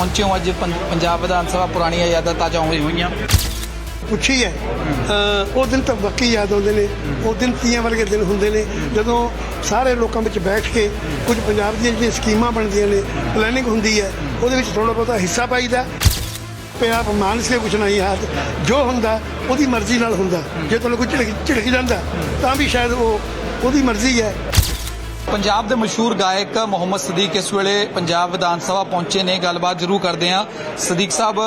ਪਹੁੰਚੇ ਹੋ ਅੱਜ ਪੰ- ਪੰਜਾਬ ਵਿਧਾਨ ਸਭਾ ਪੁਰਾਣੀਆਂ ਯਾਦਾਂ ਤਾਜ਼ਾ ਹੋਈ ਹੋਈਆਂ। ਪੁੱਛੀ ਹੈ। ਅਹ, ਉਹ ਦਿਨ ਤਾਂ ਵਾਕਈ ਯਾਦ ਆਉਂਦੇ ਨੇ। ਉਹ ਦਿਨ ਤੀਆਂ ਵਰਗੇ ਦਿਨ ਹੁੰਦੇ ਨੇ। ਜਦੋਂ ਸਾਰੇ ਲੋਕਾਂ ਵਿੱਚ ਬੈਠ ਕੇ ਕੁਝ ਪੰਜਾਬ ਦੀਆਂ ਜਿਹੜੀਆਂ ਸਕੀਮਾਂ ਬਣਦੀਆਂ ਨੇ ਪਲੈਨਿੰਗ ਹੁੰਦੀ ਹੈ, ਉਹਦੇ ਵਿੱਚ ਥੋੜਾ ਬਹੁਤਾ ਹਿੱਸਾ ਪਾਈਦਾ। ਪਿਆ ਮਾਨ ਸੇ ਕੁਛ ਨਹੀਂ ਹੱਥ ਜੋ ਹੁੰਦਾ, ਉਹਦੀ ਮਰਜ਼ੀ ਨਾਲ ਹੁੰਦਾ। ਜੇ ਤੁਹਾਨੂੰ ਕੋਈ ਝਿੜਕ ਝਿੜਕ ਜਾਂਦਾ, ਤਾਂ ਵੀ ਸ਼ਾਇਦ ਉਹ, ਉਹਦੀ ਮਰਜ਼ੀ ਹੈ। ਪੰਜਾਬ ਦੇ ਮਸ਼ਹੂਰ ਗਾਇਕ ਮੁਹੰਮਦ ਸਦੀਕ ਇਸ ਵੇਲੇ ਪੰਜਾਬ ਵਿਧਾਨ ਸਭਾ ਪਹੁੰਚੇ ਨੇ। ਗੱਲਬਾਤ ਜ਼ਰੂਰ ਕਰਦੇ ਹਾਂ। ਸਦੀਕ ਸਾਹਿਬ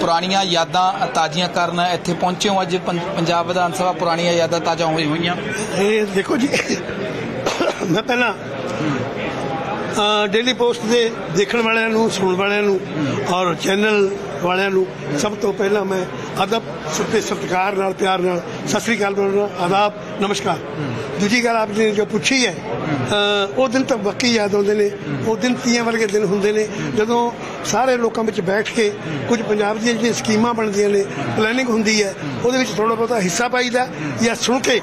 ਪੁਰਾਣੀਆਂ ਯਾਦਾਂ ਤਾਜ਼ੀਆਂ ਕਰਨ ਇੱਥੇ ਪਹੁੰਚੇ ਹੋ ਅੱਜ ਪੰਜਾਬ ਵਿਧਾਨ ਸਭਾ ਪੁਰਾਣੀਆਂ ਯਾਦਾਂ ਤਾਜ਼ਾ ਹੋਈ ਹੋਈਆਂ। ਇਹ ਦੇਖੋ ਜੀ, ਮੈਂ ਪਹਿਲਾਂ ਡੇਲੀ ਪੋਸਟ ਦੇ ਦੇਖਣ ਵਾਲਿਆਂ ਨੂੰ, ਸੁਣਨ ਵਾਲਿਆਂ ਨੂੰ ਔਰ ਚੈਨਲ ਵਾਲਿਆਂ ਨੂੰ ਸਭ ਤੋਂ ਪਹਿਲਾਂ ਮੈਂ ਅਦਬ ਸਤੇ ਸਤਿਕਾਰ ਨਾਲ, ਪਿਆਰ ਨਾਲ, ਸਤਿ ਸ੍ਰੀ ਅਕਾਲ ਬੋਲਣਾ ਆਦਾਬ, ਨਮਸਕਾਰ। ਦੂਜੀ ਗੱਲ ਆਪ ਨੇ ਜੋ ਪੁੱਛੀ ਹੈ ਉਹ ਦਿਨ ਤਾਂ ਵਾਕਈ ਯਾਦ ਆਉਂਦੇ ਨੇ, ਉਹ ਦਿਨ ਤੀਆਂ ਵਰਗੇ ਦਿਨ ਹੁੰਦੇ ਨੇ, ਜਦੋਂ ਸਾਰੇ ਲੋਕਾਂ ਵਿੱਚ ਬੈਠ ਕੇ ਕੁਝ ਪੰਜਾਬ ਦੀਆਂ ਜਿਹੜੀਆਂ ਸਕੀਮਾਂ ਬਣਦੀਆਂ ਨੇ ਪਲੈਨਿੰਗ ਹੁੰਦੀ ਹੈ, ਉਹਦੇ ਵਿੱਚ ਥੋੜਾ ਬਹੁਤਾ ਹਿੱਸਾ ਪਾਈਦਾ ਜਾਂ ਸੁਣ ਕੇ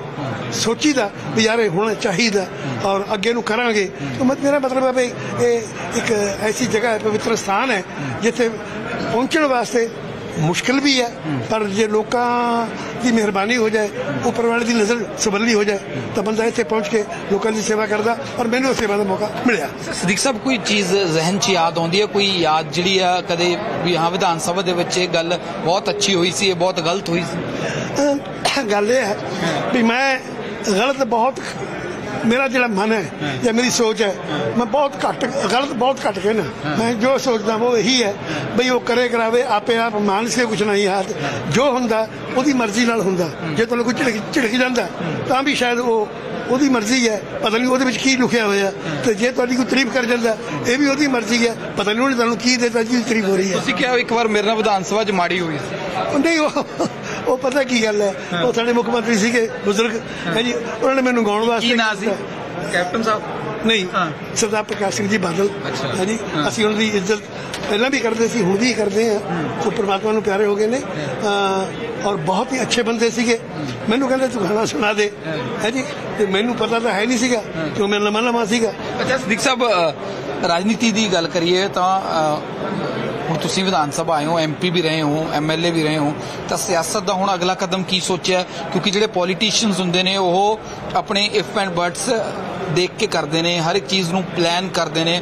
ਸੋਚੀਦਾ ਵੀ ਯਾਰ ਇਹ ਹੋਣਾ ਚਾਹੀਦਾ ਔਰ ਅੱਗੇ ਨੂੰ ਕਰਾਂਗੇ। ਤਾਂ ਮੇਰਾ ਮਤਲਬ ਹੈ ਵੀ ਇਹ ਇੱਕ ਐਸੀ ਜਗ੍ਹਾ ਹੈ, ਪਵਿੱਤਰ ਸਥਾਨ ਹੈ, ਜਿੱਥੇ ਪਹੁੰਚਣ ਵਾਸਤੇ ਮੁਸ਼ਕਲ ਵੀ ਹੈ ਪਰ ਜੇ ਲੋਕਾਂ ਦੀ ਮਿਹਰਬਾਨੀ ਹੋ ਜਾਏ ਉੱਪਰ ਵਾਲੇ ਦੀ ਨਜ਼ਰ ਸਬੱਲੀ ਹੋ ਜਾਏ ਤਾਂ ਬੰਦਾ ਇੱਥੇ ਪਹੁੰਚ ਕੇ ਲੋਕਾਂ ਦੀ ਸੇਵਾ ਕਰਦਾ ਔਰ ਮੈਨੂੰ ਸੇਵਾ ਦਾ ਮੌਕਾ ਮਿਲਿਆ ਸਦੀਕ ਸਾਹਿਬ ਕੋਈ ਚੀਜ਼ ਜ਼ਿਹਨ 'ਚ ਯਾਦ ਆਉਂਦੀ ਹੈ ਕੋਈ ਯਾਦ ਜਿਹੜੀ ਆ ਕਦੇ ਵੀ ਹਾਂ ਵਿਧਾਨ ਸਭਾ ਦੇ ਵਿੱਚ ਇਹ ਗੱਲ ਬਹੁਤ ਅੱਛੀ ਹੋਈ ਸੀ ਇਹ ਬਹੁਤ ਗਲਤ ਹੋਈ ਸੀ ਗੱਲ ਇਹ ਹੈ ਵੀ ਮੈਂ ਗਲਤ ਬਹੁਤ ਮੇਰਾ ਜਿਹੜਾ ਮਨ ਹੈ ਜਾਂ ਮੇਰੀ ਸੋਚ ਹੈ ਮੈਂ ਬਹੁਤ ਘੱਟ ਗਲਤ ਬਹੁਤ ਘੱਟ ਕਹਿਣਾ ਮੈਂ ਜੋ ਸੋਚਦਾ ਉਹ ਇਹੀ ਹੈ ਬਈ ਉਹ ਕਰੇ ਕਰਾਵੇ ਆਪੇ ਆਪ ਮਾਨ ਸੇ ਕੁਛ ਨਹੀਂ ਹੱਥ ਜੋ ਹੁੰਦਾ ਉਹਦੀ ਮਰਜ਼ੀ ਨਾਲ ਹੁੰਦਾ। ਜੇ ਤੁਹਾਨੂੰ ਕੋਈ ਝਿੜਕ ਝਿੜਕ ਜਾਂਦਾ ਤਾਂ ਵੀ ਸ਼ਾਇਦ ਉਹ ਉਹਦੀ ਮਰਜ਼ੀ ਹੈ। ਪਤਾ ਨਹੀਂ ਉਹਦੇ ਵਿੱਚ ਕੀ ਲਿਖਿਆ ਹੋਇਆ। ਤੇ ਜੇ ਤੁਹਾਡੀ ਕੋਈ ਤਾਰੀਫ ਕਰ ਜਾਂਦਾ ਇਹ ਵੀ ਉਹਦੀ ਮਰਜ਼ੀ ਹੈ। ਪਤਾ ਨਹੀਂ ਉਹਨੇ ਤੁਹਾਨੂੰ ਕੀ ਦੇਤਾ ਜੀ ਤਾਰੀਫ ਹੋ ਰਹੀ ਹੈ। ਤੁਸੀਂ ਕਿਹਾ ਇੱਕ ਵਾਰ ਮੇਰੇ ਨਾਲ ਵਿਧਾਨ ਸਭਾ 'ਚ ਮਾੜੀ ਹੋਈ ਸੀ। ਨਹੀਂ ਉਹ ਉਹ ਪਤਾ ਕੀ ਗੱਲ ਹੈ? ਉਹ ਸਾਡੇ ਮੁੱਖ ਮੰਤਰੀ ਸੀਗੇ ਬਜ਼ੁਰਗ। ਹੈ। ਜੀ ਉਹਨਾਂ ਨੇ ਮੈਨੂੰ ਗਾਉਣ ਵਾਸਤੇ ਕੀ ਨਾਂ ਸੀ। ਕੈਪਟਨ ਸਾਹਿਬ? ਨਹੀਂ। ਸਰਦਾਰ ਪ੍ਰਕਾਸ਼ ਸਿੰਘ ਜੀ ਬਾਦਲ। ਅੱਛਾ। ਹੈ ਜੀ ਹਾਂ। ਅਸੀਂ ਉਹਨਾਂ ਦੀ ਇੱਜ਼ਤ ਪਹਿਲਾਂ ਵੀ ਕਰਦੇ ਸੀ ਹੁਣ ਵੀ ਕਰਦੇ ਆ ਉਹ ਪ੍ਰਮਾਤਮਾ ਨੂੰ ਪਿਆਰੇ ਹੋ ਗਏ ਨੇ। ਔਰ ਬਹੁਤ ਹੀ ਅੱਛੇ ਬੰਦੇ ਸੀਗੇ। ਮੈਨੂੰ ਕਹਿੰਦੇ ਤੂੰ ਗਾਣਾ ਸੁਣਾ ਦੇ। ਹੈ। ਜੀ ਤੇ ਮੈਨੂੰ ਪਤਾ ਤਾਂ ਹੈ ਨਹੀਂ ਸੀਗਾ ਕਿਉਂ ਮੈਂ ਨਵਾਂ ਨਵਾਂ ਸੀਗਾ। ਅੱਛਾ ਸਦੀਕ ਸਾਹਿਬ ਰਾਜਨੀਤੀ ਦੀ ਗੱਲ ਕਰੀਏ ਤਾਂ ਹੁਣ ਤੁਸੀਂ ਵਿਧਾਨ ਸਭਾ ਆਏ ਹੋ ਐਮਪੀ ਵੀ ਰਹੇ ਹੋ ਐਮਐਲਏ ਵੀ ਰਹੇ ਹੋ ਤਾਂ ਸਿਆਸਤ ਦਾ ਹੁਣ ਅਗਲਾ ਕਦਮ ਕੀ ਸੋਚਿਆ? ਕਿਉਂਕਿ ਜਿਹੜੇ ਪੋਲੀਟੀਸ਼ੀਅਨਸ ਹੁੰਦੇ ਨੇ ਉਹ ਆਪਣੇ ਇਫ ਐਂਡ ਬਟਸ ਦੇਖ ਕੇ ਕਰਦੇ ਨੇ ਹਰ ਇੱਕ ਚੀਜ਼ ਨੂੰ ਪਲਾਨ ਕਰਦੇ ਨੇ।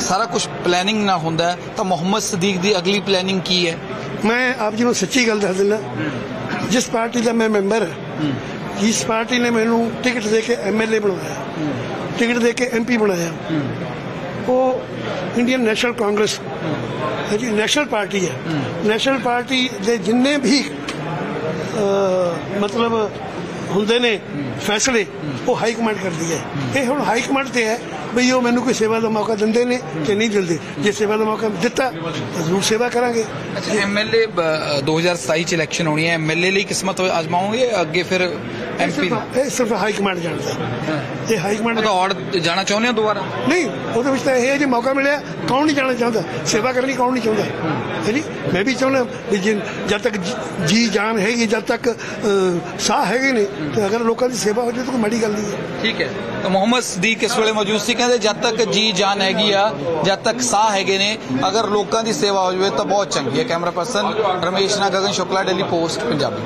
ਸਾਰਾ ਕੁਝ ਪਲੈਨਿੰਗ ਨਾਲ ਹੁੰਦਾ ਤਾਂ ਮੁਹੰਮਦ ਸਦੀਕ ਦੀ ਅਗਲੀ ਪਲੈਨਿੰਗ ਕੀ ਹੈ? ਮੈਂ ਆਪ ਜੀ ਨੂੰ ਸੱਚੀ ਗੱਲ ਦੱਸ ਦਿੰਦਾ ਜਿਸ ਪਾਰਟੀ ਦਾ ਮੈਂ ਮੈਂਬਰ ਹਾਂ ਜਿਸ ਪਾਰਟੀ ਨੇ ਮੈਨੂੰ ਟਿਕਟ ਦੇ ਕੇ ਐਮਐਲਏ ਬਣਾਇਆ ਟਿਕਟ ਦੇ ਕੇ ਐਮਪੀ ਬਣਾਇਆ। ਉਹ ਇੰਡੀਅਨ ਨੈਸ਼ਨਲ ਕਾਂਗਰਸ ਹੈ ਨੈਸ਼ਨਲ ਪਾਰਟੀ ਹੈ। ਨੈਸ਼ਨਲ ਪਾਰਟੀ ਦੇ ਜਿੰਨੇ ਵੀ ਮਤਲਬ ਹੁੰਦੇ ਨੇ ਫੈਸਲੇ, ਉਹ ਹਾਈ ਕਮਾਂਡ ਕਰਦੀ ਹੈ। ਇਹ ਹੁਣ ਹਾਈ ਕਮਾਂਡ ਤੇ ਹੈ ਬਈ ਉਹ ਮੈਨੂੰ ਕੋਈ ਸੇਵਾ ਦਾ ਮੌਕਾ ਦਿੰਦੇ ਨੇ ਕਿ ਨਹੀਂ ਦਿੰਦੇ। ਜੇ ਸੇਵਾ ਦਾ ਮੌਕਾ ਦਿੱਤਾ ਜ਼ਰੂਰ ਸੇਵਾ ਕਰਾਂਗੇ। ਅੱਛਾ ਐਮਐਲਏ 2027 ਚ ਇਲੈਕਸ਼ਨ ਹੋਣੀ ਹੈ। ਐਮਐਲਏ ਲਈ ਕਿਸਮਤ ਅਜਮਾਉਂਗੇ ਅੱਗੇ ਫਿਰ ਇਹ ਐਮਪੀ ਸਿਰਫ- ਇਹ ਸਿਰਫ ਹਾਈ ਕਮਾਂਡ ਜਾਣਦਾ ਹੈ। ਇਹ ਹਾਈ ਕਮਾਂਡ ਦੌੜ ਜਾਣਾ ਚਾਹੁੰਦੇ ਹੋ ਦੁਬਾਰਾ? ਨਹੀਂ ਉਹਦੇ ਵਿੱਚ ਤਾਂ ਇਹ ਹੈ ਜੇ ਮੌਕਾ ਮਿਲਿਆ ਕੌਣ ਨਹੀਂ ਜਾਣਾ ਚਾਹੁੰਦਾ? ਸੇਵਾ ਕਰਨੀ ਕੌਣ ਨਹੀਂ ਚਾਹੁੰਦਾ? ਹੈ। ਜੀ? ਮੈਂ ਵੀ ਚਾਹੁੰਦਾ ਵੀ ਜਿਨ- ਜਦ ਤੱਕ ਜੀ- ਜੀ ਜਾਨ ਹੈਗੀ ਜਦ ਤੱਕ ਅਹ, ਸਾਹ ਹੈਗੇ ਨੇ ਤੇ ਅਗਰ ਲੋਕਾਂ ਦੀ ਸੇਵਾ ਹੋ ਜਾਏ ਤਾਂ ਕੋਈ ਮਾੜੀ ਗੱਲ ਨਹੀਂ ਹੈ। ਠੀਕ ਹੈ। ਤਾਂ ਮੁਹੰਮਦ ਸਦੀਕ ਇਸ ਵੇਲੇ ਮੌਜੂਦ ਸੀ ਕਹਿੰਦੇ ਜਦ ਤੱਕ ਜੀ ਜਾਨ ਹੈਗੀ ਆ ਜਦ ਤੱਕ ਸਾਹ ਹੈਗੇ ਨੇ ਅਗਰ ਲੋਕਾਂ ਦੀ ਸੇਵਾ ਹੋ ਜਾਵੇ ਤਾਂ ਬਹੁਤ ਚੰਗੀ ਹੈ। ਕੈਮਰਾ ਪਰਸਨ ਰਮੇਸ਼ ਨਾਲ ਗਗਨ ਸ਼ੁਕਲਾ ਡੇਲੀ ਪੋਸਟ ਪੰਜਾਬੀ।